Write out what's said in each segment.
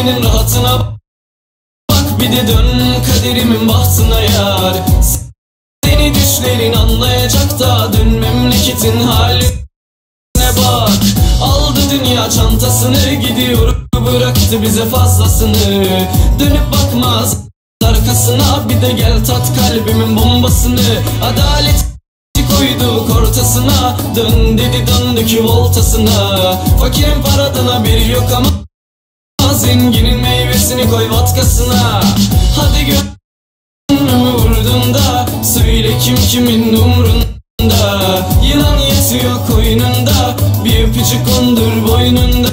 Gecenin rahatına bak bir de dön kaderimin bahtına yar. Seni düşlerin anlayacak da dün memleketin haline bak. Aldı dünya çantasını gidiyor bıraktı bize fazlasını. Dönüp bakmaz arkasına bir de gel tat kalbimin bombasını. Adalet koyduk ortasına Dön dedi döndü ki voltasına. Fakirin paradına bir yok ama Zenginin meyvesini koy vatkasına Hadi gönlümü vurdun da Söyle kim kimin umrunda Yılan yetiyor koynunda. Bir öpücük kondur boynundan.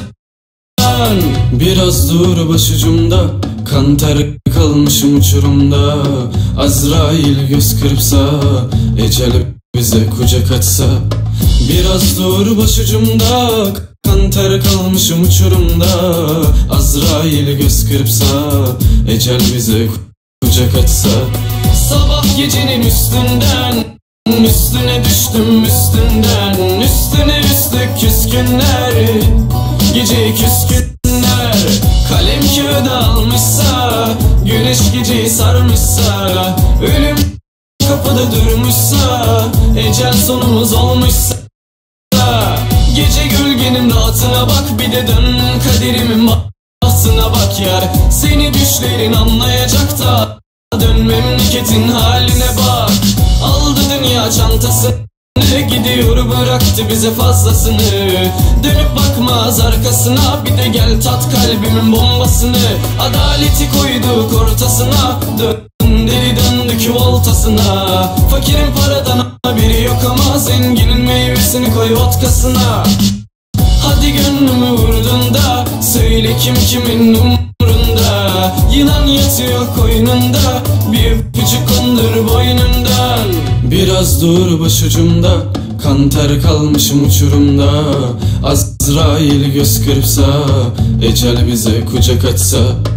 Biraz dur başucumda. Kan ter kalmışım uçurumda. Azrail göz kırpsa Ecel bize kucak açsa Biraz dur başucumda. Kan ter kalmışım uçurumda. Azrail göz kırpsa Ecel bize kucak açsa. Sabah gecenin üstünden Üstüne düştüm üstünden. Üstüne üstlük küskünler Gece küskünler. Kalem kağıda almışsa Güneş geceyi sarmışsa. Ölüm kapıda durmuşsa Ecel sonumuz olmuşsa Gece gölgenin rahatına bak Bir de dön kaderimin bahtına bak yar. Seni düşlerin anlayacak da Dön memleketin haline bak. Aldı dünya çantasını Gidiyor bıraktı bize fazlasını. Dönüp bakmaz arkasına Bir de gel tat kalbimin bombasını. Adaleti koyduk ortasına Dön deli döndük voltasına Fakirin paradan haberi yok ama Zenginin meyvesini koy vodkasına. Hadi gönlümü vurdun da Söyle kim kimin umrunda. Yılan yatıyor koynunda Bir öpücük kondur boynundan Biraz dur başucumda Kan ter kalmışım uçurumda. Azrail göz kırpsa Ecel bize kucak açsa